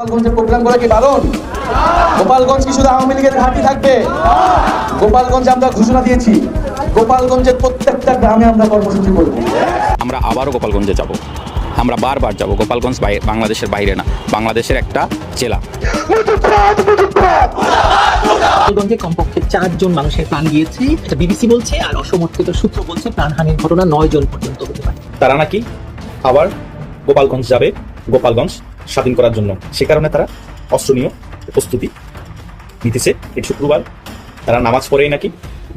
গোপালগঞ্জের প্রোগ্রাম করা কি বারণ গোপালগঞ্জ কি শুধু আওয়ামী লীগের ঘাঁটি থাকবে? গোপালগঞ্জে আমরা ঘোষণা দিয়েছি গোপালগঞ্জের প্রত্যেকটা গ্রামে আমরা কর্মসূচি করব। আমরা আবারও গোপালগঞ্জে যাব। আমরা বারবার যাব। গোপালগঞ্জ বাংলাদেশের বাইরে না বাংলাদেশের একটা জেলা। গোপালগঞ্জে কমপক্ষে চারজন মানুষের প্রাণ গিয়েছে। বিবিসি বলছে আর অসমর্থিত সূত্র বলছে প্রাণহানির ঘটনা নয় জন পর্যন্ত হতে পারে। তারা নাকি আবার গোপালগঞ্জ যাবে? গোপালগঞ্জ স্বাধীন করার জন্য। সে কারণে তারা অস্ত্র নিয়ে প্রস্তুতি নিতেছে। এই শুক্রবার। তারা নামাজ পড়েই নাকি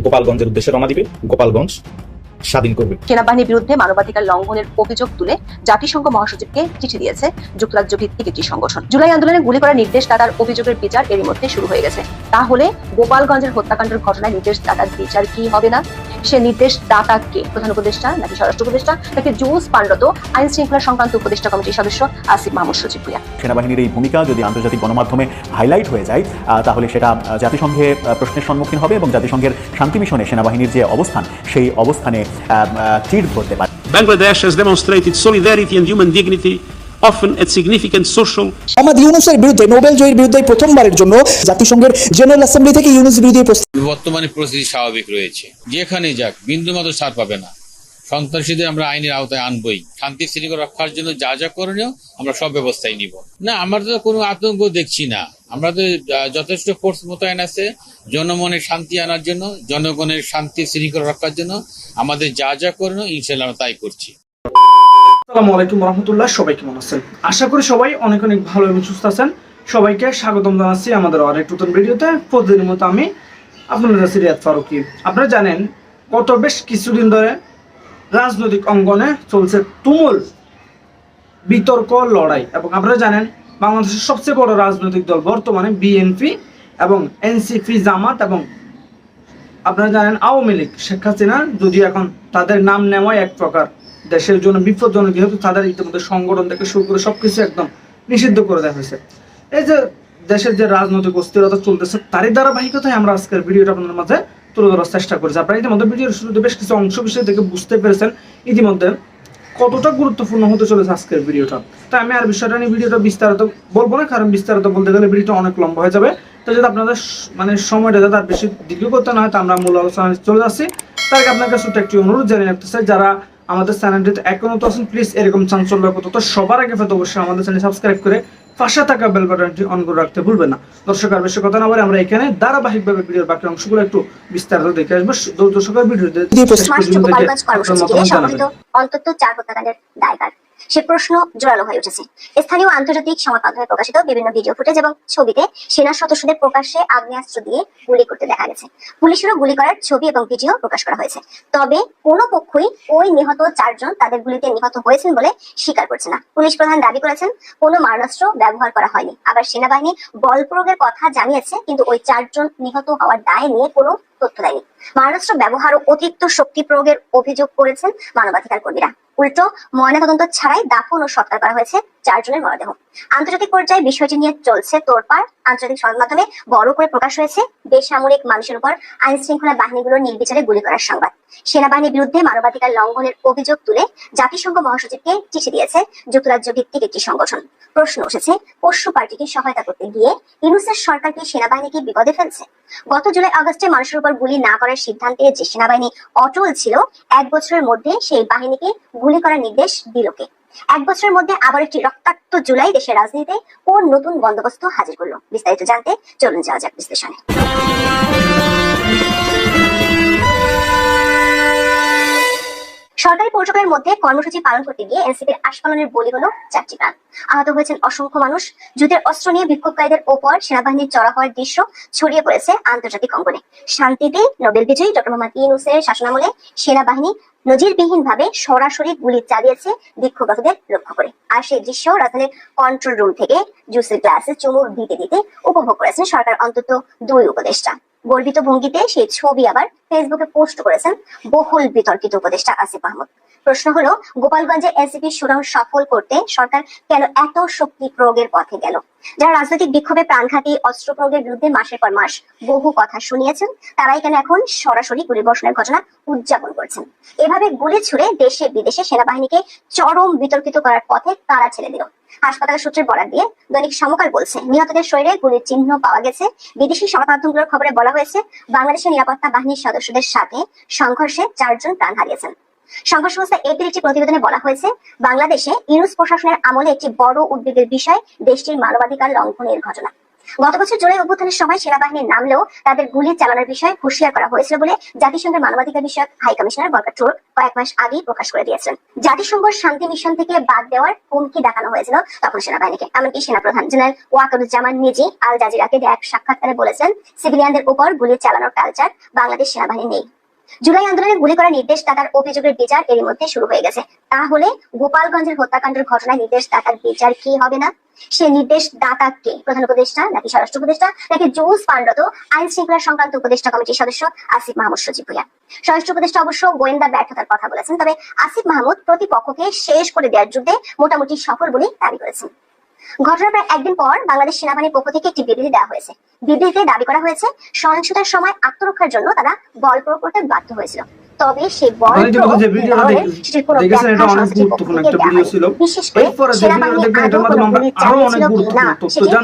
গোপালগঞ্জের উদ্দেশ্যে রওনা দিবে। গোপালগঞ্জ স্বাধীন করবে। সেনাবাহিনীর বিরুদ্ধে মানবাধিকার লঙ্ঘনের অভিযোগ তুলে জাতিসংঘ মহাসচিবকে চিঠি দিয়েছে যুক্তরাজ্য ভিত্তিক একটি সংগঠন। জুলাই আন্দোলনে গুলি করা নির্দেশ দাতার অভিযোগের বিচার এরই মধ্যে শুরু হয়ে গেছে। তাহলে গোপালগঞ্জের হত্যাকাণ্ডের ঘটনায় নির্দেশ দাতার বিচার কি হবে না? সে নির্দেশ দাতা কে? প্রধান উপদেষ্টা নাকি স্বরাষ্ট্র উপদেষ্টা নাকি জুস পাণ্ডত? আইন শৃঙ্খলা সংক্রান্ত উপদেষ্টা কমিটির সদস্য আসিফ মাহমুদ সচিব সেনাবাহিনীর এই ভূমিকা যদি আন্তর্জাতিক গণমাধ্যমে হাইলাইট হয়ে যায় আহ, তাহলে সেটা জাতিসংঘে প্রশ্নের সম্মুখীন হবে এবং জাতিসংঘের শান্তি মিশনে সেনাবাহিনীর যে অবস্থান সেই অবস্থানে চিড় ধরতে পারে। Bangladesh has demonstrated solidarity and human dignity, often at significant social Mohammad ইউনুসের বিরুদ্ধে নোবেল জয়ীর বিরুদ্ধে প্রথমবারের জন্য জাতিসংঘের জেনারেল অ্যাসেম্বলি থেকে ইউনুস বিরোধী প্রস্তাব বর্তমানে পরিস্থিতি স্বাভাবিক রয়েছে। যেখানে যাক বিন্দুমাত্র ছাড় পাবে না। সন্ত্রাসীদের আমরা আইনের আওতায় আনবই। শান্তি শৃঙ্খলা রক্ষার জন্য যা যা করণীয় আমরা সব ব্যবস্থাই নিব। না আমরা তো কোনো আতঙ্ক দেখছি না। আমরা তো যথেষ্ট ফোর্স মোতায়েন আছে জনমনের শান্তি আনার জন্য জনগণের শান্তি শৃঙ্খলা রক্ষার জন্য। আমাদের যা যা করণীয় ইনশাল্লাহ আমরা তাই করছি। আসসালামু আলাইকুম রহমতুল্লাহ, সবাই কেমন আছেন? আশা করি সবাই অনেক অনেক ভালো এবং সুস্থ আছেন। সবাইকে স্বাগতম জানাচ্ছি আমাদের আরেক নতুন ভিডিওতে। প্রতিদিনের মতো আমি আপনাদের কাছে রিয়াদ ফারুকি। আপনারা জানেন, গত বেশ কিছুদিন ধরে রাজনৈতিক অঙ্গনে চলছে তুমুল বিতর্ক, লড়াই এবং আপনারা জানেন, বাংলাদেশের সবচেয়ে বড় রাজনৈতিক দল বর্তমানে বিএনপি এবং এনসিপি জামাত এবং আপনারা জানেন, আওয়ামী লীগ, শেখ হাসিনা যদি এখন তাদের নাম নেওয়াই এক প্রকার দেশের জন্য বিপজ্জনক, যেহেতু তাদের ইতিমধ্যে সংগঠন থেকে শুরু করে সবকিছু একদম নিষিদ্ধ করে দেওয়া হয়েছে। এই যে দেশের যে রাজনৈতিক অস্থিরতা চলতেছে, তারই ধারাবাহিকতায় আমরা আজকের ভিডিওটা আপনাদের মাঝে তুলে ধরার চেষ্টা করেছি। আপনারা ইতিমধ্যে ভিডিওর শুরুতে বেশ কিছু অংশ বিষয় থেকে বুঝতে পেরেছেন। ইতিমধ্যে কতটা গুরুত্বপূর্ণ হতে চলেছে আজকের ভিডিওটা। তাই আমি আর বিষয়টা নিয়ে ভিডিওটা বিস্তারিত বলব না, কারণ বিস্তারিত বলতে গেলে ভিডিওটা অনেক লম্বা হয়ে যাবে। তো যদি আপনাদের মানে সময়টা যাতে আর বেশি দীর্ঘ করতে না হয় তা আমরা মূল আলোচনায় চলে যাচ্ছি। তার আগে আপনার কাছে একটি অনুরোধ জানিয়ে রাখতে চাই যারা আমাদের চ্যানেলটিতে এখনও তো আছেন প্লিজ এরকম চাঞ্চল্য তথ্য সবার আগে পেতে অবশ্যই আমাদের চ্যানেল সাবস্ক্রাইব করে পাশে থাকা বেল বাটনটি অন করে রাখতে ভুলবেন না। দর্শক আর বেশি কথা না বলে আমরা এখানে ধারাবাহিকভাবে ভিডিওর বাকি অংশগুলো একটু বিস্তারিত দেখে আসব। দর্শকের। সংঘটিত অন্তত চার হত্যাকাণ্ডের দায়ভার। সে প্রশ্ন জোরালো হয়ে উঠেছে। স্থানীয় আন্তর্জাতিক সংবাদ মাধ্যমে প্রকাশিত বিভিন্ন ভিডিও ফুটেজ এবং ছবিতে সেনা সদস্যদের প্রকাশ্যে আগ্নেয়াস্ত্র দিয়ে গুলি করতে দেখা গেছে। পুলিশেরও গুলি করার ছবি এবং ভিডিও প্রকাশ করা হয়েছে। তবে কোনো পক্ষই ওই নিহত চারজন তাদের গুলিতে নিহত হয়েছেন বলে স্বীকার করছে না। পুলিশ প্রধান দাবি করেছেন, কোনো মারণাস্ত্র ব্যবহার করা হয়নি। আবার সেনাবাহিনী বল প্রয়োগের কথা জানিয়েছে, কিন্তু ওই চারজন নিহত হওয়ার দায় নিয়ে কোনো তথ্য দেয়নি। মারণাস্ত্র ব্যবহার ও অতিরিক্ত শক্তি প্রয়োগের অভিযোগ করেছেন মানবাধিকার কর্মীরা। উল্টো ময়নাতদন্ত ছাড়াই দাফন ও সৎকার করা হয়েছে চারজনের মরদেহ। আন্তর্জাতিক পর্যায়ে বিষয়টি নিয়ে চলছে তোড়পাড়। আন্তর্জাতিক সংবাদ মাধ্যমে বড় করে প্রকাশ হয়েছে বেসামরিক মানুষের উপর আইন শৃঙ্খলা বাহিনীগুলোর নির্বিচারে গুলি করার সংবাদ। সেনাবাহিনীর বিরুদ্ধে মানবাধিকার লঙ্ঘনের অভিযোগ তুলে জাতিসংঘ মহাসচিবকে চিঠি দিয়েছে যুক্তরাজ্য ভিত্তিক একটি সংগঠন। প্রশ্ন উঠেছে, পশু পার্টিকে সহায়তা করতে গিয়ে ইউনুসের সরকার কি সেনাবাহিনীকে বিপদে ফেলছে? গত জুলাই আগস্টে মানুষের উপর গুলি না করার সিদ্ধান্তে যে সেনাবাহিনী অটল ছিল, এক বছরের মধ্যে সেই বাহিনীকে গুলি করার নির্দেশ দিল কে? এক বছরের মধ্যে আবার একটি রক্তাক্ত জুলাই দেশের রাজনীতিতে কোন নতুন বন্দোবস্ত হাজির করল? বিস্তারিত জানতে চলুন যাওয়া যাক বিশ্লেষণে। সরকারি প্রোটোকলের মধ্যে কর্মসূচি পালন করতে গিয়ে এনসিপির আস্ফালনের বলি হলো চারটি প্রাণ। আহত হয়েছেন অসংখ্য মানুষ। যুদ্ধের অস্ত্র নিয়ে বিক্ষোভকারীদের ওপর সেনাবাহিনীর চড়া হওয়ার দৃশ্য ছড়িয়ে পড়েছে আন্তর্জাতিক অঙ্গনে। শান্তিতে নোবেল বিজয়ী ডক্টর মোহাম্মদ ইউনুসের শাসনামলে সেনাবাহিনী নজিরবিহীন ভাবে সরাসরি গুলি চালিয়েছে বিক্ষোভকারীদের লক্ষ্য করে। আর সেই দৃশ্য রাজধানীর কন্ট্রোল রুম থেকে জুসের গ্লাসে চুমুক দিতে দিতে উপভোগ করেছেন সরকার অন্তত দুই উপদেষ্টা। গর্বিত ভঙ্গিতে সেই ছবি আবার ফেসবুকে পোস্ট করেছেন বহুল বিতর্কিত উপদেষ্টা আসিফ মাহমুদ। প্রশ্ন হলো, গোপালগঞ্জে এনসিপি সুরাং সফল করতে সরকার কেন এত শক্তি প্রয়োগের পথে গেল? যারা রাজনৈতিক বিক্ষোভে প্রাণঘাতী অস্ত্র প্রয়োগের বিরুদ্ধে মাসের পর মাস বহু কথা শুনিয়েছেন, তারাই কেন এখন সরাসরি গুলি বর্ষণের ঘটনা উদযাপন করছেন? এভাবে গুলি ছুড়ে দেশে বিদেশে সেনাবাহিনীকে চরম বিতর্কিত করার পথে তারা ছেড়ে দিল। হাসপাতাল সূত্রের বরাদ দিয়ে দৈনিক সমকাল বলছে, নিহতদের শরীরে গুলির চিহ্ন পাওয়া গেছে। বিদেশি সংবাদ মাধ্যমগুলোর খবরে বলা হয়েছে, বাংলাদেশের নিরাপত্তা বাহিনীর সদস্যদের সাথে সংঘর্ষে চারজন প্রাণ হারিয়েছেন। সংঘর্ষ সংস্থা এপির একটি প্রতিবেদনে বলা হয়েছে, বাংলাদেশে ইউনুস প্রশাসনের আমলে একটি বড় উদ্বেগের বিষয় দেশটির মানবাধিকার লঙ্ঘনের ঘটনা। গত বছর জুলাই অভ্যুত্থানের সময় সেনাবাহিনীর নামলেও তাদের গুলি চালানোর বিষয়ে হুঁশিয়ার করা হয়েছিল বলে জাতিসংঘের মানবাধিকার বিষয়ক হাই কমিশনার বরকার টুর কয়েক মাস আগেই প্রকাশ করে দিয়েছেন। জাতিসংঘ শান্তি মিশন থেকে বাদ দেওয়ার হুমকি দেখানো হয়েছিল তখন সেনাবাহিনীকে। এমনকি সেনাপ্রধান জেনারেল ওয়াকারুজ্জামান নিজে আল জাজিরাকে এক সাক্ষাৎকারে বলেছেন, সিভিলিয়ানদের উপর গুলি চালানোর কালচার বাংলাদেশ সেনাবাহিনী নেই। জুলাই আন্দোলনে গুলি করার নির্দেশ দাতার অভিযোগের বিচার এরই মধ্যে শুরু হয়ে গেছে। তাহলে গোপালগঞ্জের হত্যাকাণ্ডের ঘটনায় নির্দেশ দাতার বিচার কি হবে না? সে নির্দেশ দাতা কে? প্রধান উপদেষ্টা নাকি স্বরাষ্ট্র উপদেষ্টা নাকি জোস পাণ্ডত আইন শৃঙ্খলা সংক্রান্ত উপদেষ্টা কমিটির সদস্য আসিফ মাহমুদ সজিব ভুইয়া। স্বরাষ্ট্র উপদেষ্টা অবশ্য গোয়েন্দা ব্যর্থতার কথা বলেছেন, তবে আসিফ মাহমুদ প্রতিপক্ষকে শেষ করে দেওয়ার যুদ্ধে মোটামুটি সফল বলে দাবি করেছেন। ঘটনার প্রায় একদিন পর বাংলাদেশ সেনাবাহিনীর পক্ষ থেকে একটি বিবৃতি দেওয়া হয়েছে। বিবৃতিতে দাবি করা হয়েছে সহিংসতার সময় আত্মরক্ষার জন্য তারা বল প্রয়োগ করতে বাধ্য হয়েছিল। তবে সেই বল সেটির কোনো। বিশেষ করে সেনাবাহিনী আদৌ কোনো চালিয়েছিল কিনা সেটির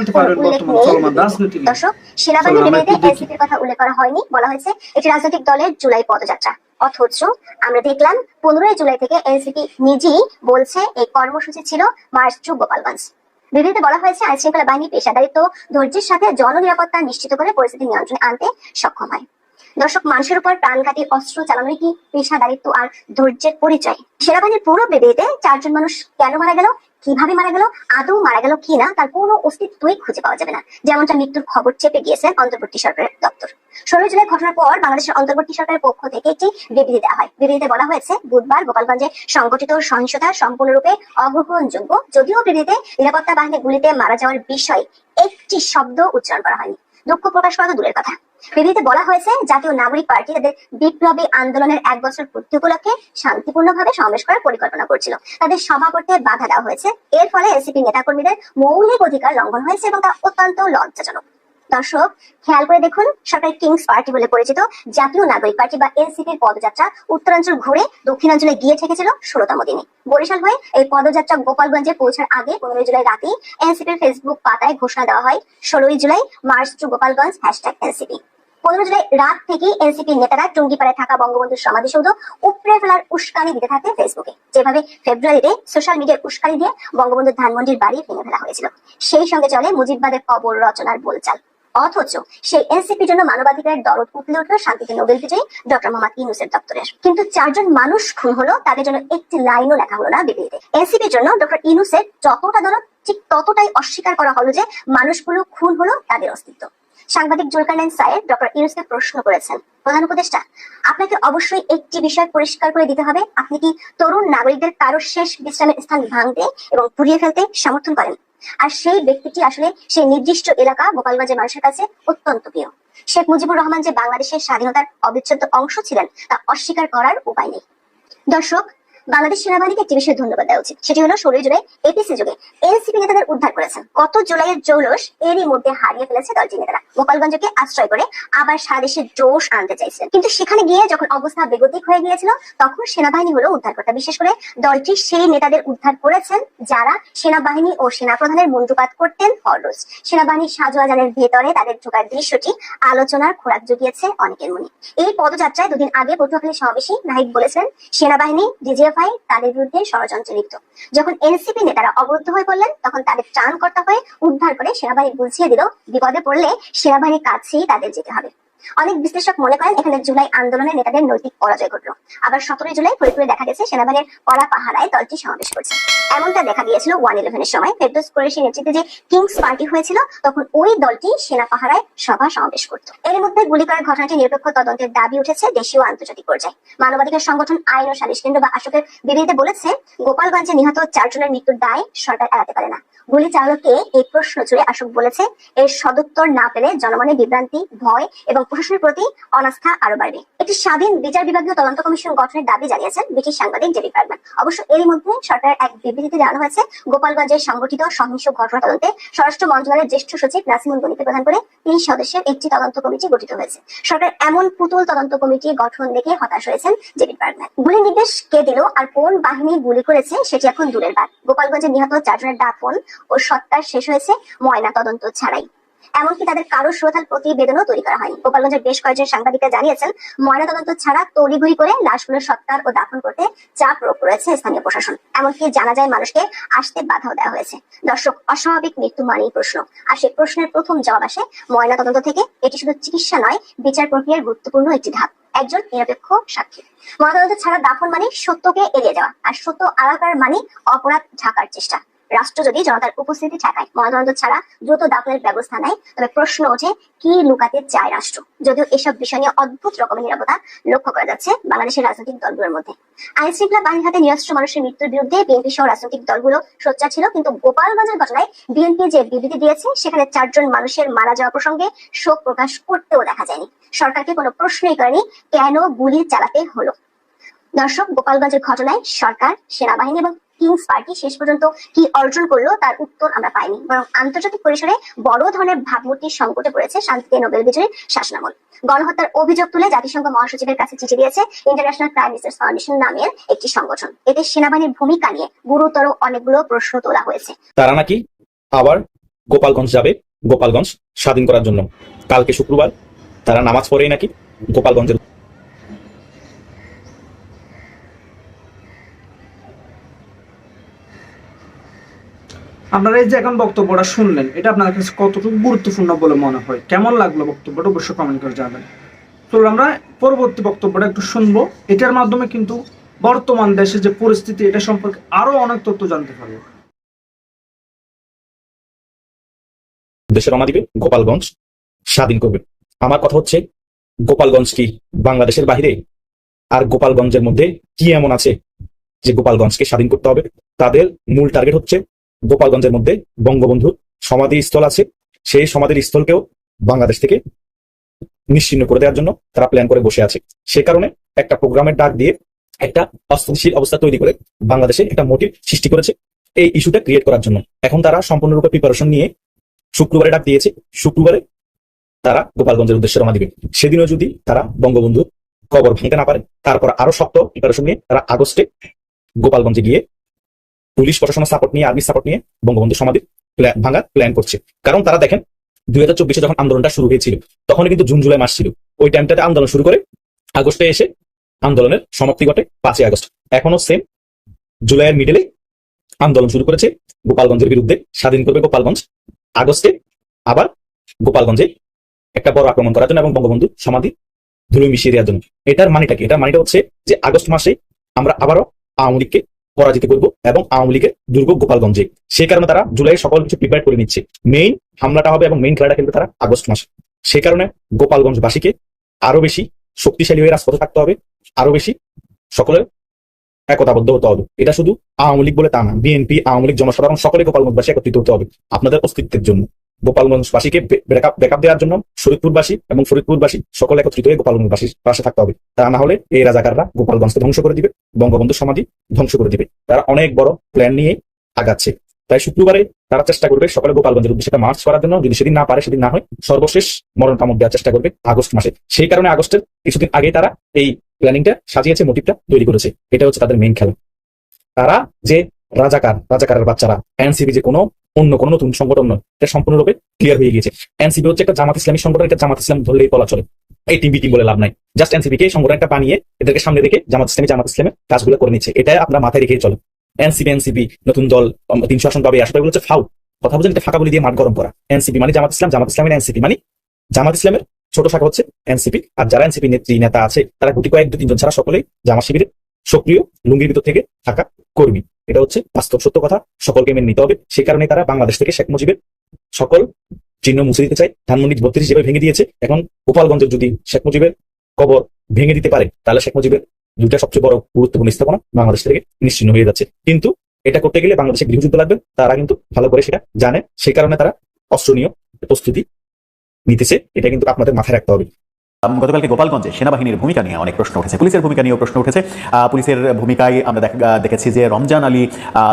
উল্লেখ নেই। দর্শক সেনাবাহিনী চলুন আমরা বিবৃতিতে এনসিপির কথা উল্লেখ করা হয়নি বলা হয়েছে এটি রাজনৈতিক দলের জুলাই পদযাত্রা। অথচ আমরা দেখলাম পনেরোই জুলাই থেকে এনসিপি নিজেই বলছে এই কর্মসূচি ছিল মার্চ টু গোপালগঞ্জ। বিবৃতিতে বলা হয়েছে আইন শৃঙ্খলা বাহিনী পেশাদারিত্ব, ধৈর্যের সাথে জন নিরাপত্তা নিশ্চিত করে পরিস্থিতি নিয়ন্ত্রণে আনতে সক্ষম হয়। দর্শক, মানুষের উপর প্রাণঘাতী অস্ত্র চালানোর কি পেশাদারিত্ব আর ধৈর্যের পরিচয়? সেনাবাহিনীর পুরো বিবৃতিতে চারজন মানুষ কেন মারা গেল? কীভাবে মারা গেল, আদৌ মারা গেল কিনা তার কোনো অস্তিত্বই খুঁজে পাওয়া যাবে না। যেমনটা মৃত্যুর খবর চেপে গিয়েছেন অন্তর্বর্তী সরকারের দপ্তর। ষোলোই জুলাই ঘটনার পর বাংলাদেশের অন্তর্বর্তী সরকারের পক্ষ থেকে একটি বিবৃতি দেওয়া হয়। বিবৃতিতে বলা হয়েছে, বুধবার গোপালগঞ্জে সংগঠিত সহিংসতা সম্পূর্ণরূপে অগ্রহণযোগ্য, যদিও বিবৃতিতে নিরাপত্তা বাহিনী গুলিতে মারা যাওয়ার বিষয়ে একটি শব্দ উচ্চারণ করা হয়নি। দুঃখ প্রকাশ করা তো দূরের কথা। বিবৃতিতে বলা হয়েছে, জাতীয় নাগরিক পার্টি তাদের বিপ্লবী আন্দোলনের এক বছর পূর্তি উপলক্ষে শান্তিপূর্ণভাবে সমাবেশ করার পরিকল্পনা করছিল। তাদের সভা করতে বাধা দেওয়া হয়েছে। এর ফলে এসিপি নেতাকর্মীদের মৌলিক অধিকার লঙ্ঘন হয়েছে এবং তা অত্যন্ত লজ্জাজনক। দর্শক, খেয়াল করে দেখুন সরকারি কিংস পার্টি বলে পরিচিত জাতীয় নাগরিক পার্টি বা এনসিপির পদযাত্রা উত্তরাঞ্চল ঘুরে দক্ষিণাঞ্চলে গিয়ে ঠেকেছিল ষোলোতম দিনে। বরিশাল হয়ে এই পদযাত্রা গোপালগঞ্জে পৌঁছার আগে পনেরোই জুলাই রাতেই এনসিপির ফেসবুক পাতায় ঘোষণা দেওয়া হয়, ষোলোই July march to Gopalganj, hashtag NCP. পনেরো জুলাই রাত থেকেই এনসিপি নেতারা টুঙ্গিপাড়ায় থাকা বঙ্গবন্ধুর সমাধিসৌধ উপড়ে ফেলার উস্কানি দিতে থাকে ফেসবুকে। যেভাবে ফেব্রুয়ারিতে সোশ্যাল মিডিয়ার উস্কানি দিয়ে বঙ্গবন্ধুর ধানমন্ডির বাড়ি ভেঙে ফেলা হয়েছিল। সেই সঙ্গে চলে মুজিববাদের কবর রচনার বলচাল। অথচ সেই এনসিপির জন্য মানবাধিকারের দরদ উঠলে উঠল শান্তিতে নোবেল বিজয়ী ডক্টর মোহাম্মদ ইউনুসের দপ্তরের কিন্তু চারজন মানুষ খুন হলো, তাদের জন্য একটি লাইনও লেখা হলো না বিবৃতিতে এনসিপির জন্য ডক্টর ইউনুসের যতটা দরদ, ঠিক ততটাই অস্বীকার করা হলো যে মানুষগুলো খুন হলো তাদের অস্তিত্ব। সাংবাদিক জুলকারনাইন সায়েদ ডক্টর ইউনুসকে প্রশ্ন করেছেন। প্রধান উপদেষ্টা, আপনাকে অবশ্যই একটি বিষয় পরিষ্কার করে দিতে হবে। আপনি কি তরুণ নাগরিকদের কারও শেষ বিশ্রামের স্থান ভাঙতে এবং পুড়িয়ে ফেলতে সমর্থন করেন? আর সেই ব্যক্তিটি আসলে সেই নির্দিষ্ট এলাকা গোপালগঞ্জের মানুষের কাছে অত্যন্ত প্রিয়। শেখ মুজিবুর রহমান যে বাংলাদেশের স্বাধীনতার অবিচ্ছেদ্য অংশ ছিলেন, তা অস্বীকার করার উপায় নেই। দর্শক বাংলাদেশ সেনাবাহিনীকে একটি বিষয়ে ধন্যবাদ দেওয়া উচিত। সেটি হলো ষোলোই জুলাই এপিসি যুগে এনসিপি নেতাদের উদ্ধার করেছেন কত জুলাইয়ের জৌলস এরই মধ্যে হারিয়ে ফেলেছে দলটি নেতারা। গোপালগঞ্জকে আশ্রয় করে আবার সারা দেশে জোশ আনতে চাইছিলেন কিন্তু সেখানে গিয়ে যখন অবস্থা বেগতিক হয়ে গিয়েছিল, তখন সেনাবাহিনী হলো উদ্ধারকর্তা। বিশেষ করে দলটি সেই নেতাদের উদ্ধার করেছেন যারা সেনাবাহিনী ও সেনাপ্রধানের মন্ত্রপাত করতেন ফররোজ। সেনাবাহিনীর সাজোয়াজানের ভেতরে তাদের ঢোকার দৃশ্যটি আলোচনার খোরাক জুগিয়েছে অনেকের মনে। এই পদযাত্রায় দুদিন আগে পটুয়াখালী সমাবেশে নাহিদ বলেছেন, সেনাবাহিনী ডিজিএফআই তাদের বিরুদ্ধে ষড়যন্ত্রে লিপ্ত। যখন এনসিপি নেতারা অবরুদ্ধ হয়ে পড়লেন, তখন তাদের ত্রাণকর্তা হয়ে উদ্ধার করে সেনাবাহিনী বুঝিয়ে দিল। বিপদে পড়লে সেনাবাহিনীর কাছেই তাদের যেতে হবে। অনেক বিশ্লেষক মনে করেন এখানে জুলাই আন্দোলনের নেতাদের নৈতিক পরাজয় ঘটলো। আবার সতেরোই জুলাই ফরিদপুরে দেখা গেছে, সেনাবাহিনীর কড়া পাহারায় দলটি সমাবেশ করছে। এমনটা দেখা গিয়েছিল ওয়ান ইলেভেনের সময়। ফেরদৌস কুরেশির নেতৃত্বে যে কিংস পার্টি হয়েছিল, তখন ওই দলটি সেনা পাহারায় সভা সমাবেশ করত। এর মধ্যে গুলি করার ঘটনাটি নিরপেক্ষ তদন্তের দাবি উঠেছে দেশীয় আন্তর্জাতিক পর্যায়ে। মানবাধিকার সংগঠন আইন ও সালিশ কেন্দ্র বা আশোকের বিবৃতিতে বলেছে, গোপালগঞ্জে নিহত চারজনের মৃত্যুর দায় সরকার এড়াতে পারে না। গুলি চালককে এই প্রশ্ন জুড়ে আশোক বলেছে, এর সদুত্তর না পেলে জনমনে বিভ্রান্তি, ভয় এবং প্রশাসনের প্রতি অনাস্থা আরও বাড়বে। একটি স্বাধীন বিচার বিভাগীয় তদন্ত কমিশন গঠনের দাবি জানিয়েছেন ব্রিটিশ সাংবাদিক ডেভিড বার্গম্যান অবশ্য এরই মধ্যে সরকারের এক বিবৃতিতে জানানো হয়েছে গোপালগঞ্জের সংগঠিত সহিংস ঘটনা তদন্তে স্বরাষ্ট্র মন্ত্রণালয়ের জ্যেষ্ঠ সচিব নাসিমুল গনিকে প্রধান করে তিন সদস্যের একটি তদন্ত কমিটি গঠিত হয়েছে। সরকার এমন পুতুল তদন্ত কমিটি গঠন দেখে হতাশ হয়েছেন ডেভিড বার্গম্যান গুলি নির্দেশ কে দিল আর কোন বাহিনী গুলি করেছে সেটি এখন দূরের বাদ গোপালগঞ্জে নিহত চারজনের দাফন ও সৎকার শেষ হয়েছে ময়না তদন্ত ছাড়াই। এমনকি তাদের কারও শ্রোতাল প্রতিবেদনও তৈরি করা হয়নি। গোপালগঞ্জের বেশ কয়েকজন সাংবাদিকরা জানিয়েছেন, ময়নাতদন্ত ছাড়া তড়িঘড়ি করে লাশগুলোর সৎকার ও দাফন করতে চাপ প্রয়োগ করেছে স্থানীয় প্রশাসন। এমনকি জানা যায়, মানুষকে আসতে বাধাও দেওয়া হয়েছে। দর্শক, অস্বাভাবিক মৃত্যু মানেই প্রশ্ন। আর সেই প্রশ্নের প্রথম জবাব আসে ময়নাতদন্ত থেকে। এটি শুধু চিকিৎসা নয়, বিচার প্রক্রিয়ার গুরুত্বপূর্ণ একটি ধাপ। একজন নিরপেক্ষ সাক্ষী। ময়নাতদন্ত ছাড়া দাফন মানে সত্যকে এড়িয়ে যাওয়া। আর সত্য আলাকার মানে অপরাধ ঢাকার চেষ্টা। রাষ্ট্র যদি জনতার উপস্থিতি ঠেকায় ময়নাতদন্ত ছাড়া দ্রুত দাফনের ব্যবস্থা নেয়, তবে প্রশ্ন ওঠে, কি লুকাতে চায় রাষ্ট্র? যদিও এসব বিষয় নিয়ে অদ্ভুত রকমের নিরাপত্তা লক্ষ্য করা যাচ্ছে বাংলাদেশের রাজনৈতিক দলগুলোর মধ্যে। আইন শৃঙ্খলা বাহিনীর হাতে নিরস্ত্র মানুষের মৃত্যুর বিরুদ্ধে বিএনপি সহ রাজনৈতিক দলগুলো সোচ্চার ছিল, কিন্তু গোপালগঞ্জের ঘটনায় বিএনপি যে বিবৃতি দিয়েছে, সেখানে চারজন মানুষের মারা যাওয়া প্রসঙ্গে শোক প্রকাশ করতেও দেখা যায়নি। সরকারকে কোনো প্রশ্নই করেনি, কেন গুলি চালাতে হলো? দর্শক, গোপালগঞ্জের ঘটনায় সরকার, সেনাবাহিনী এবং কিংস পার্টি শেষ পর্যন্ত কি অর্জন করল তার উত্তর আমরা পাইনি। বরং আন্তর্জাতিক পরিসরে বড় ধরনের ভাবমূর্তির সংকটে পড়েছে শান্তিতে নোবেল বিজয়ীর শাসনামল। গণহত্যার অভিযোগ তুলে জাতিসংঘ মহাসচিবের কাছে চিঠি দিয়েছে ইন্টারন্যাশনাল ক্রাইম রিসার্চ ফাউন্ডেশন নামের একটি সংগঠন। এতে সেনাবাহিনীর ভূমিকা নিয়ে গুরুতর অনেকগুলো প্রশ্ন তোলা হয়েছে। তারা নাকি আবার গোপালগঞ্জ যাবে? গোপালগঞ্জ স্বাধীন করার জন্য। কালকে শুক্রবার তারা নামাজ পড়েই নাকি গোপালগঞ্জের আপনারা এই যে এখন বক্তব্যটা শুনলেন, এটা আপনার কাছে কতটুকু গুরুত্বপূর্ণ বলে মনে হয়? কেমন লাগল বক্তব্যটা? অবশ্যই কমেন্ট করে জানাবেন। তো আমরা পরবর্তী বক্তব্যটা একটু শুনব। এটার মাধ্যমে কিন্তু বর্তমান দেশে যে পরিস্থিতি, এটা সম্পর্কে আরও অনেক তথ্য জানতে পারব। দেশে রওনা দিবে গোপালগঞ্জ, স্বাধীন করবে। আমার কথা হচ্ছে, গোপালগঞ্জ কি বাংলাদেশের বাইরে? আর গোপালগঞ্জের মধ্যে কি এমন আছে যে গোপালগঞ্জকে স্বাধীন করতে হবে? তাদের মূল টার্গেট হচ্ছে গোপালগঞ্জের মধ্যে বঙ্গবন্ধুর সমাধি স্থল আছে। সেই সমাধির স্থলকেও বাংলাদেশ থেকে নিশ্চিন্ন করে দেওয়ার জন্য তারা প্ল্যান করে বসে আছে। সে কারণে একটা প্রোগ্রামের ডাক দিয়ে একটা অস্থিতিশীল অবস্থা তৈরি করে বাংলাদেশে একটা মোটিভ সৃষ্টি করেছে এই ইস্যুটা ক্রিয়েট করার জন্য। এখন তারা সম্পূর্ণরূপে প্রিপারেশন নিয়ে শুক্রবারে ডাক দিয়েছে। শুক্রবারে তারা গোপালগঞ্জের উদ্দেশ্যে রওনা দিবে। সেদিনও যদি তারা বঙ্গবন্ধু কবর ভাঙতে না পারে, তারপর আরও শক্ত প্রিপারেশন নিয়ে তারা আগস্টে গোপালগঞ্জে গিয়ে পুলিশ প্রশাসনের সাপোর্ট নিয়ে আর্মির সাপোর্ট নিয়ে বঙ্গবন্ধু সমাধি ভাঙার প্ল্যান করছে। কারণ তারা দেখেন, দুই হাজার চব্বিশে যখন আন্দোলনটা শুরু হয়েছিল তখন কিন্তু জুন, জুলাই মাস ছিল। ওই টাইমটাতে আন্দোলন শুরু করে আগস্টে এসে আন্দোলনের সমাপ্তি ঘটে পাঁচই আগস্ট। এখনও সেম জুলাইয়ের মিডলে আন্দোলন শুরু করেছে গোপালগঞ্জের বিরুদ্ধে, স্বাধীন করবে গোপালগঞ্জ। আগস্টে আবার গোপালগঞ্জে একটা বড় আক্রমণ করার জন্য এবং বঙ্গবন্ধু সমাধি ধুলো মিশিয়ে দেওয়ার জন্য। এটার মানেটা কি? এটার মানেটা হচ্ছে যে আগস্ট মাসে আমরা আবারও আওয়ামী লীগকে পরাজিত করব এবং আওয়ামী লীগের দুর্গ গোপালগঞ্জে। সেই কারণে তারা জুলাই সকল কিছু প্রিপেয়ার করে নিচ্ছে। মেইন হামলাটা হবে এবং মেইন খেলাটা কিন্তু তারা আগস্ট মাসে। সেই কারণে গোপালগঞ্জবাসীকে আরও বেশি শক্তিশালী হয়ে রাজপথে থাকতে হবে, আরও বেশি সকলের একতাবদ্ধ হতে হবে। এটা শুধু আওয়ামী লীগ বলে তা না বিএনপি আওয়ামী লীগ, জনসাধারণ সকলে গোপালগঞ্জবাসী একত্রিত হতে হবে আপনাদের অস্তিত্বের জন্য। গোপালগঞ্জবাসীকে ব্যাকআপ দেওয়ার জন্য ফরিদপুরবাসী এবং ফরিদপুরবাসী সকলে একত্রিত হয়ে গোপালগঞ্জবাসীর পাশে থাকতে হবে। তা না হলে এই রাজাকাররা গোপালগঞ্জকে ধ্বংস করে দিবে, বঙ্গবন্ধু সমাধি ধ্বংস করে দিবে। তারা অনেক বড় প্ল্যান নিয়ে আগাচ্ছে। তাই শুক্রবারে তারা চেষ্টা করবে সকলে গোপালগঞ্জের উদ্দেশ্যে মার্চ করার জন্য, যদি সেদিন না পারে সেদিন না হয় সর্বশেষ মরণ কামড় দেওয়ার চেষ্টা করবে আগস্ট মাসে। সেই কারণে আগস্টের কিছুদিন আগে তারা এই প্ল্যানিংটা সাজিয়েছে মোটিভটা তৈরি করেছে। এটা হচ্ছে তাদের মেইন খেলা। তারা যে রাজাকার, রাজাকারের বাচ্চারা এনসিবি যে কোনো অন্য কোনো নতুন সংগঠন নয়। এটা সম্পূর্ণরূপে ক্লিয়ার হয়ে গিয়েছে। এনসিপি হচ্ছে একটা জামাত ইসলামী সংগঠন, এটা জামাত ইসলাম ধরলেই বলা চলে এই টিম বিটিম বলে লাভ নাই। জাস্ট এনসিবি কে একটা বানিয়ে এদেরকে সামনে রেখে জামাত ইসলামী, জামাত ইসলামের কাজগুলো করে নিচ্ছে। এটা আপনার মাথায় রেখেই চলে। এনসিবি এনসিবি নতুন দল তিনশো আসন পাবে। আসলে হচ্ছে ফাউ কথা বলছেন এটা ফাঁকা বলে দিয়ে মাঠ গরম করা। এনসিপি মানে জামাত ইসলাম, জামাত ইসলামের এনসিপি মানে জামাত ইসলামের ছোট শাখা হচ্ছে এনসিপি আর যারা এনসিপি নেত্রী, নেতা আছে, তারা গুটি কয়েক, দু, তিনজন ছাড়া সকলেই জামা শিবিরের সক্রিয়, লুঙ্গির ভিতর থেকে থাকা কর্মী। এটা হচ্ছে বাস্তব সত্য কথা। সকলকে মেনে নিতে হবে। সেই কারণে তারা বাংলাদেশ থেকে শেখ মুজিবের সকল চিহ্ন মুছে দিতে চায়। ধানমন্ডি বত্রিশ যেভাবে ভেঙে দিয়েছে। এখন গোপালগঞ্জের যদি শেখ মুজিবের কবর ভেঙে দিতে পারে, তাহলে শেখ মুজিবের দুইটা সবচেয়ে বড় গুরুত্বপূর্ণ স্থাপনা বাংলাদেশ থেকে নিশ্চিন্ন হয়ে যাচ্ছে। কিন্তু এটা করতে গেলে বাংলাদেশে গৃহযুদ্ধ লাগবে। তারা কিন্তু ভালো করে সেটা জানে। সেই কারণে তারা অস্ত্র নিয়ে প্রস্তুতি নিতেছে। এটা কিন্তু আপনাদের মাথায় রাখতে হবে। গতকালকে গোপালগঞ্জে সেনাবাহিনীর ভূমিকা নিয়ে অনেক প্রশ্ন উঠেছে। পুলিশের ভূমিকা নিয়েও প্রশ্ন উঠেছে। পুলিশের ভূমিকায় আমরা দেখ- দেখেছি যে রমজান আলী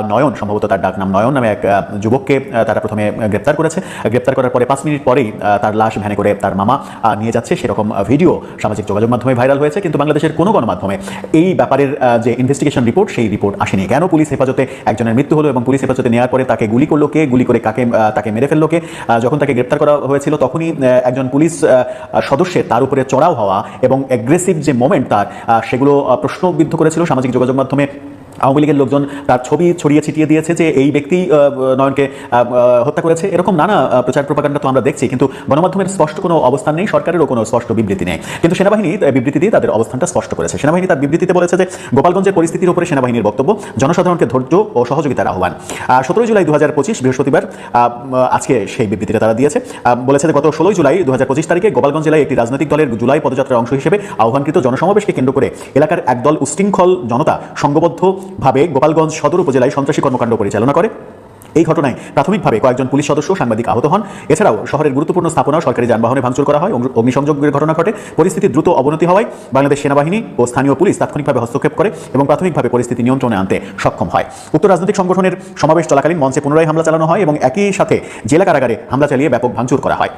নয়ন, সম্ভবত তার ডাক নাম নয়ন নামে এক যুবককে তারা প্রথমে গ্রেপ্তার করেছে। গ্রেপ্তার করার পরে পাঁচ মিনিট পরেই তার লাশ ভ্যানে করে তার মামা নিয়ে যাচ্ছে। সেরকম ভিডিও সামাজিক যোগাযোগ মাধ্যমে ভাইরাল হয়েছে। কিন্তু বাংলাদেশের কোনো গণমাধ্যমে এই ব্যাপারের যে ইনভেস্টিগেশন রিপোর্ট সেই রিপোর্ট আসেনি। কেন পুলিশ হেফাজতে একজনের মৃত্যু হলো এবং পুলিশ হেফাজতে নেওয়ার পরে তাকে গুলি করল কে? গুলি করে কাকে তাকে মেরে ফেলল কে? যখন তাকে গ্রেপ্তার করা হয়েছিল, তখনই একজন পুলিশ সদস্যের তার উপরে চড়াও হওয়া এবং অ্যাগ্রেসিভ যে মোমেন্ট তার সেগুলো প্রশ্নবিদ্ধ করেছিল সামাজিক যোগাযোগ মাধ্যমে। আওয়ামী লীগের লোকজন তার ছবি ছড়িয়ে ছিটিয়ে দিয়েছে যে এই ব্যক্তি নয়নকে হত্যা করেছে। এরকম নানা প্রচার প্রপাগান্ডা তো আমরা দেখছি। কিন্তু গণমাধ্যমের স্পষ্ট কোনো অবস্থান নেই, সরকারেরও কোনো স্পষ্ট বিবৃতি নেই। কিন্তু সেনাবাহিনী বিবৃতি দিয়ে তাদের অবস্থানটা স্পষ্ট করেছে। সেনাবাহিনী তার বিবৃতিতে বলেছে যে গোপালগঞ্জের পরিস্থিতির উপরে সেনাবাহিনীর বক্তব্য, জনসাধারণকে ধৈর্য ও সহযোগিতার আহ্বান। সতেরোই জুলাই দু পঁচিশ বৃহস্পতিবার আজকে সেই বিবৃতিটা তারা দিয়েছে। বলেছে যে গত ষোলোই জুলাই দু হাজার পঁচিশ তারিখে গোপালগঞ্জ জেলায় একটি রাজনৈতিক দলের জুলাই পদযাত্রার অংশ হিসেবে আহ্বানকৃত জনসমাবেশকে কেন্দ্র করে এলাকার একদল উশৃঙ্খল জনতা সংঘবদ্ধভাবে গোপালগঞ্জ সদর উপজেলায় সন্ত্রাসী কর্মকাণ্ড পরিচালনা করে। এই ঘটনায় প্রাথমিকভাবে কয়েকজন পুলিশ সদস্য সাংবাদিক আহত হন। এছাড়াও শহরের গুরুত্বপূর্ণ স্থাপনা সরকারি যানবাহনে ভাঙচুর করা হয়। অগ্নি- অগ্নিসংযোগের ঘটনা ঘটে। পরিস্থিতির দ্রুত অবনতি হওয়ায় বাংলাদেশ সেনাবাহিনী ও স্থানীয় পুলিশ তাৎক্ষণিকভাবে হস্তক্ষেপ করে এবং প্রাথমিকভাবে পরিস্থিতি নিয়ন্ত্রণে আনতে সক্ষম হয়। উক্ত রাজনৈতিক সংগঠনের সমাবেশ চলাকালীন মঞ্চে পুনরায় হামলা চালানো হয় এবং একই সাথে জেলা কারাগারে হামলা চালিয়ে ব্যাপক ভাঙচুর করা হয়।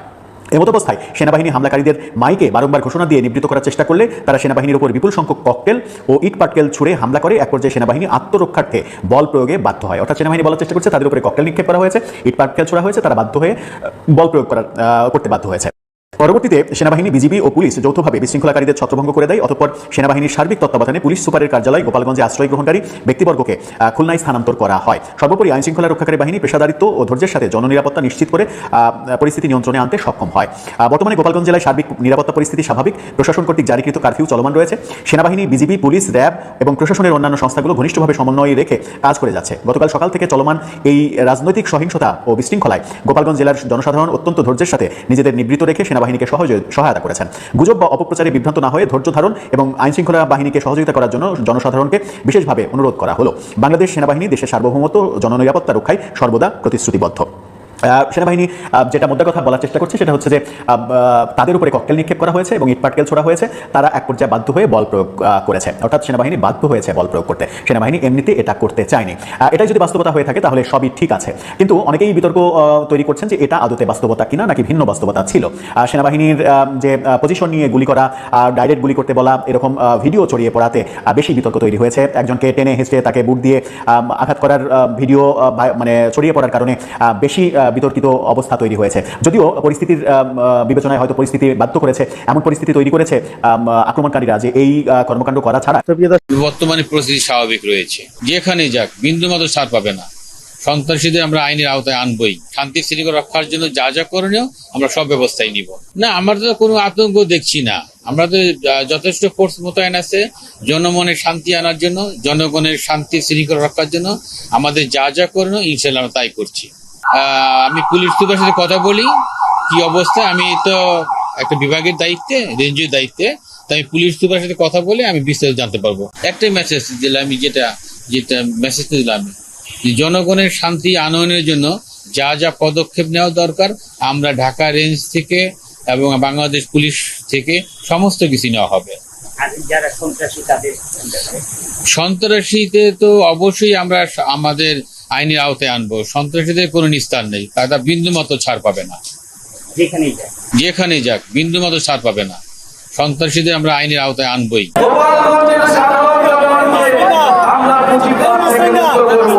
এমত অবস্থায় সেনাবাহিনী হামলাকারীদের মাইকে বারংবার ঘোষণা দিয়ে নিবৃত করার চেষ্টা করলে তারা সেনাবাহিনীর উপর বিপুল সংখ্যক ককটেল ও ইট পাটকেল ছুড়ে হামলা করে। এক পর্যায়ে সেনাবাহিনী আত্মরক্ষার্থে বল প্রয়োগে বাধ্য হয়। অর্থাৎ সেনাবাহিনী বলার চেষ্টা করছে, তাদের উপরে ককটেল নিক্ষেপ করা হয়েছে, ইট পাটকেল ছোড়া হয়েছে, তারা বাধ্য হয়ে বল প্রয়োগ করার করতে বাধ্য হয়েছে। পরবর্তীতে সেনাবাহিনী, বিজিবি ও পুলিশ যৌথভাবে বিশৃঙ্খলাকারীদের ছত্রভঙ্গ করে দেয়। অতঃপর সেনাবাহিনীর সার্বিক তত্ত্বাবধানে পুলিশ সুপারের কার্যালয়, গোপালগঞ্জে আশ্রয় গ্রহণকারী ব্যক্তিবর্গকে খুলনায় স্থানান্তর করা হয়। সর্বোপরি আইন শৃঙ্খলা রক্ষাকারী বাহিনী, পেশাদারিত্ব ও ধৈর্যের সাথে জননিরাপত্তা নিশ্চিত করে পরিস্থিতি নিয়ন্ত্রণে আনতে সক্ষম হয়। বর্তমানে গোপালগঞ্জ জেলায় সার্বিক নিরাপত্তা পরিস্থিতি স্বাভাবিক। প্রশাসন কর্তৃক জারিকৃত কারফিউ চলমান রয়েছে। সেনাবাহিনী, বিজিবি, পুলিশ, র্যাব এবং প্রশাসনের অন্যান্য সংস্থাগুলো ঘনিষ্ঠভাবে সমন্বয় রেখে কাজ করে যাচ্ছে। গতকাল সকাল থেকে চলমান এই রাজনৈতিক সহিংসতা ও বিশৃঙ্খলায় গোপালগঞ্জ জেলার জনসাধারণ অত্যন্ত ধৈর্যের সাথে নিজেদের নিবৃত রেখে সেনাবাহিনীকে সহজে সহায়তা করেছেন। গুজব বা অপপ্রচারে বিভ্রান্ত না হয়ে ধৈর্য ধারণ এবং আইন শৃঙ্খলা বাহিনীকে সহযোগিতা করার জন্য জনসাধারণকে বিশেষভাবে অনুরোধ করা হলো। বাংলাদেশ সেনাবাহিনী দেশের সার্বভৌমত্ব, জননিরাপত্তা রক্ষায় সর্বদা প্রতিশ্রুতিবদ্ধ। সেনাবাহিনী যেটা মুদ্রা কথা বলার চেষ্টা করছে সেটা হচ্ছে যে তাদের উপরে ককটেল নিক্ষেপ করা হয়েছে এবং ইটপাটকেল ছোড়া হয়েছে। তারা এক পর্যায়ে বাধ্য হয়ে বল প্রয়োগ করেছে। অর্থাৎ সেনাবাহিনী বাধ্য হয়েছে বল প্রয়োগ করতে। সেনাবাহিনী এমনিতে এটা করতে চায়নি। এটাই যদি বাস্তবতা হয়ে থাকে তাহলে সবই ঠিক আছে। কিন্তু অনেকেই বিতর্ক তৈরি করছেন যে এটা আদতে বাস্তবতা কিনা নাকি ভিন্ন বাস্তবতা ছিল। সেনাবাহিনীর যে পজিশন নিয়ে গুলি করা ডাইরেক্ট গুলি করতে বলা এরকম ভিডিও ছড়িয়ে পড়াতে বেশি বিতর্ক তৈরি হয়েছে। একজনকে টেনে হেঁচড়ে তাকে বুট দিয়ে আঘাত করার ভিডিও মানে ছড়িয়ে পড়ার কারণে বেশি বিতর্কিত অবস্থা তৈরি হয়েছে। যদিও পরিস্থিতির আহ, বিবেচনায় হয়তো পরিস্থিতি বাধ্য করেছে এমন পরিস্থিতি তৈরি করেছে আক্রমণকারীরা যে এই কর্মকাণ্ড করা ছাড়া। বর্তমানে পরিস্থিতি স্বাভাবিক রয়েছে। যেখানে যাক বিন্দু মাত্র ছাড় পাবে না। সন্ত্রাসীদের আমরা আইনের আওতায় আনবই। শান্তি শৃঙ্খলা রক্ষার জন্য যা যা করণীয় আমরা সব ব্যবস্থাই নিব। না আমরা তো কোনো আতঙ্ক দেখছি না। আমরা তো যথেষ্ট ফোর্স মোতায়েন আছে জনমনের শান্তি আনার জন্য জনগণের শান্তি শৃঙ্খলা রক্ষার জন্য। আমাদের যা যা করণীয় ইনশাল্লাহ আমরা তাই করছি। আমি পুলিশ সুপারের সাথে কথা বলি কি অবস্থা? আমি তো একটা বিভাগের দায়িত্বে রেঞ্জের দায়িত্বে তাই আমি পুলিশ সুপারের সাথে কথা বলে আমি বিস্তারিত জানতে পারব। একটাই মেসেজ দিলাম আমি যেটা যেটা মেসেজ দিলাম জনগণের শান্তি আনয়নের জন্য যা যা পদক্ষেপ নেওয়া দরকার আমরা ঢাকা রেঞ্জ থেকে এবং বাংলাদেশ পুলিশ থেকে সমস্ত কিছু নেওয়া হবে। সন্ত্রাসীতে তো অবশ্যই আমরা আমাদের আইনের আওতায় আনব। সন্ত্রাসীদের কোনো নিস্তার নেই। তারা বিন্দু মতো ছাড় পাবে না। যেখানেই যাক। বিন্দু মতো ছাড় পাবে না। সন্ত্রাসীদের আমরা আইনের আওতায় আনবই গোপালগঞ্জের সাধারণ জনগণকে আমরা মুজিববাদ থেকে মুক্ত করব।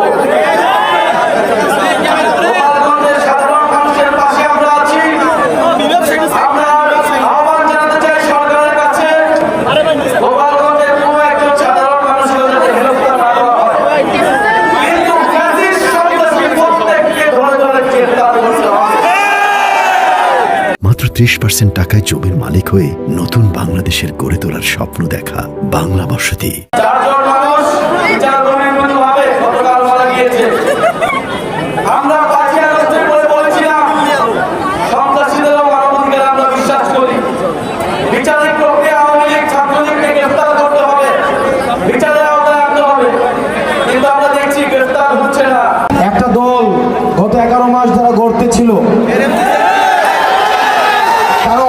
গোপালগঞ্জের সাধারণ মানুষের পাশে আমরা আছি। আমরা আহ্বান জানাতে চাই সরকারের কাছে, গোপালগঞ্জের কোনো একজন সাধারণ মানুষকে যাতে হেনস্থা না করা হয়। কিন্তু ফ্যাসিস্ট সন্ত্রাসী প্রত্যেককে ধরে ধরে গ্রেফতার করতে হবে। মাত্র ত্রিশ পার্সেন্ট টাকায় জমির মালিক হয়ে নতুন বাংলাদেশের গড়ে তোলার স্বপ্ন দেখা বাংলা বসতি চারজন মানুষ বিচার বহির্ভূতভাবে গতকাল মারা গিয়েছে আমরা পাঁচই আগস্টের পরে বলেছিলাম সন্ত্রাসীদেরও মানবাধিকার আমরা বিশ্বাস করি বিচারিক প্রক্রিয়া আওয়ামী লীগ ছাত্রলীগকে গ্রেফতার করতে হবে বিচারের আওতায় আনতে হবে কিন্তু আমরা দেখছি গ্রেফতার হচ্ছে না একটা দল গত এগারো মাস ধরে গড়তে ছিল তারা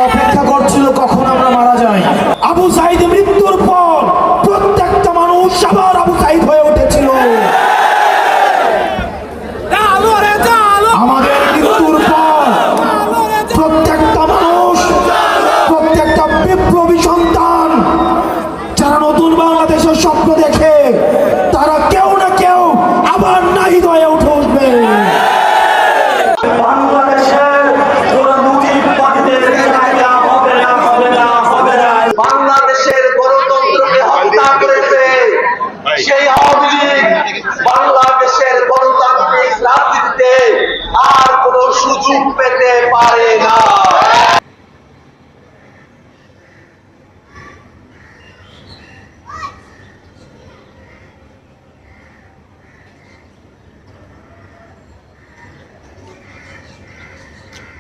পারে না।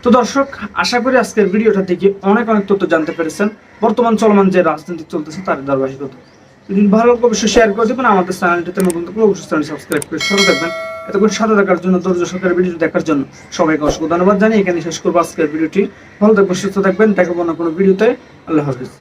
তো দর্শক, আশা করি আজকের ভিডিওটা থেকে অনেক অনেক তথ্য জানতে পেরেছেন। বর্তমান চলমান যে রাজনীতি চলতেছে তার ধারাবাহিকতা। যদি ভালো অবশ্যই শেয়ার করে দেবেন। আমাদের চ্যানেলটিতে নতুন অবশ্যই সাবস্ক্রাইব করে সাথে থাকবেন। এতক্ষণ সাথে থাকার জন্য, ধৈর্য সরকারের ভিডিও দেখার জন্য সবাইকে অসংখ্য ধন্যবাদ জানিয়ে এখানে শেষ করব আজকের ভিডিওটি। ভালো থাকবেন, সুস্থ থাকবেন দেখাবো না কোনো ভিডিওতে। আল্লাহ হাফিজ।